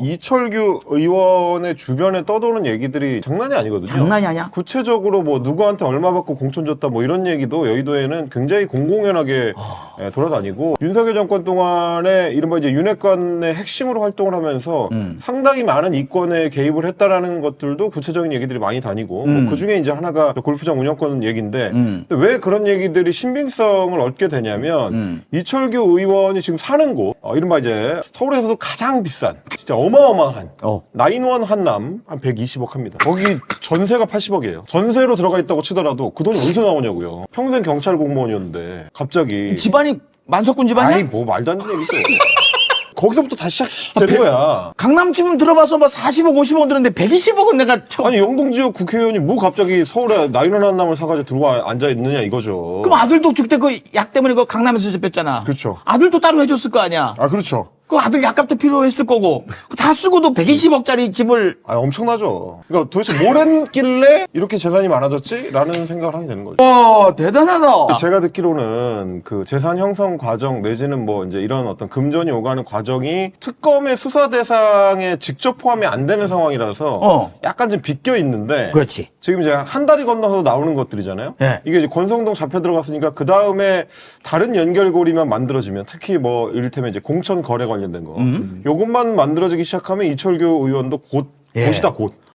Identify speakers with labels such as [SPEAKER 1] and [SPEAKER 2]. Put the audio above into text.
[SPEAKER 1] 이철규 의원의 주변에 떠도는 얘기들이 장난이 아니거든요.
[SPEAKER 2] 장난이 아니야?
[SPEAKER 1] 구체적으로 뭐 누구한테 얼마 받고 공천 줬다 뭐 이런 얘기도 여의도에는 굉장히 공공연하게
[SPEAKER 2] 아.
[SPEAKER 1] 예, 돌아다니고 윤석열 정권 동안에 이른바 이제 윤핵관의 핵심으로 활동을 하면서
[SPEAKER 2] 음.
[SPEAKER 1] 상당히 많은 이권에 개입을 했다라는 것들도 구체적인 얘기들이 많이 다니고
[SPEAKER 2] 음.
[SPEAKER 1] 그 중에 이제 하나가 골프장 운영권 얘기인데
[SPEAKER 2] 음.
[SPEAKER 1] 근데 왜 그런 얘기들이 신빙성을 얻게 되냐면
[SPEAKER 2] 음.
[SPEAKER 1] 이철규 의원이 지금 사는 곳 어, 이른바 이제 서울에서도 가장 비싼 진짜 어마어마한
[SPEAKER 2] 어.
[SPEAKER 1] 나인원 한남 한 120억 합니다. 거기 전세가 80억이에요. 전세로 들어가 있다고 치더라도 그 돈이 어디서 나오냐고요. 평생 경찰 공무원이었는데 갑자기
[SPEAKER 2] 집안이 만석군 집안이야?
[SPEAKER 1] 아이 뭐 말도 안 되는 얘기죠. 거기서부터 다시 시작되는 거야.
[SPEAKER 2] 강남 집은 들어봐서 뭐 40억, 50억 들었는데 120억은 내가 처음.
[SPEAKER 1] 아니 영동 지역 국회의원이 뭐 갑자기 서울에 나인원 한남을 사가지고 들어와 앉아 있느냐 이거죠.
[SPEAKER 2] 그럼 아들도 그때 그 약 때문에 그 강남에서 잡혔잖아.
[SPEAKER 1] 그렇죠.
[SPEAKER 2] 아들도 따로 해줬을 거 아니야.
[SPEAKER 1] 아 그렇죠.
[SPEAKER 2] 그 아들 약값도 필요했을 거고 다 쓰고도 120억짜리 집을
[SPEAKER 1] 아 엄청나죠. 그러니까 도대체 뭘 했길래 이렇게 재산이 많아졌지?라는 생각을 하게 되는 거죠.
[SPEAKER 2] 와 대단하다.
[SPEAKER 1] 제가 듣기로는 그 재산 형성 과정 내지는 뭐 이제 이런 어떤 금전이 오가는 과정이 특검의 수사 대상에 직접 포함이 안 되는 상황이라서
[SPEAKER 2] 어.
[SPEAKER 1] 약간 좀 비껴 있는데
[SPEAKER 2] 그렇지.
[SPEAKER 1] 지금 이제 한 달이 건너서 나오는 것들이잖아요.
[SPEAKER 2] 예.
[SPEAKER 1] 이게 이제 권성동 잡혀 들어갔으니까 그 다음에 다른 연결고리만 만들어지면 특히 뭐 이를테면 이제 공천 거래 관 련된 거
[SPEAKER 2] 음.
[SPEAKER 1] 요것만 만들어지기 시작하면 이철규 의원도 곧
[SPEAKER 2] 예.
[SPEAKER 1] 곧이다 곧.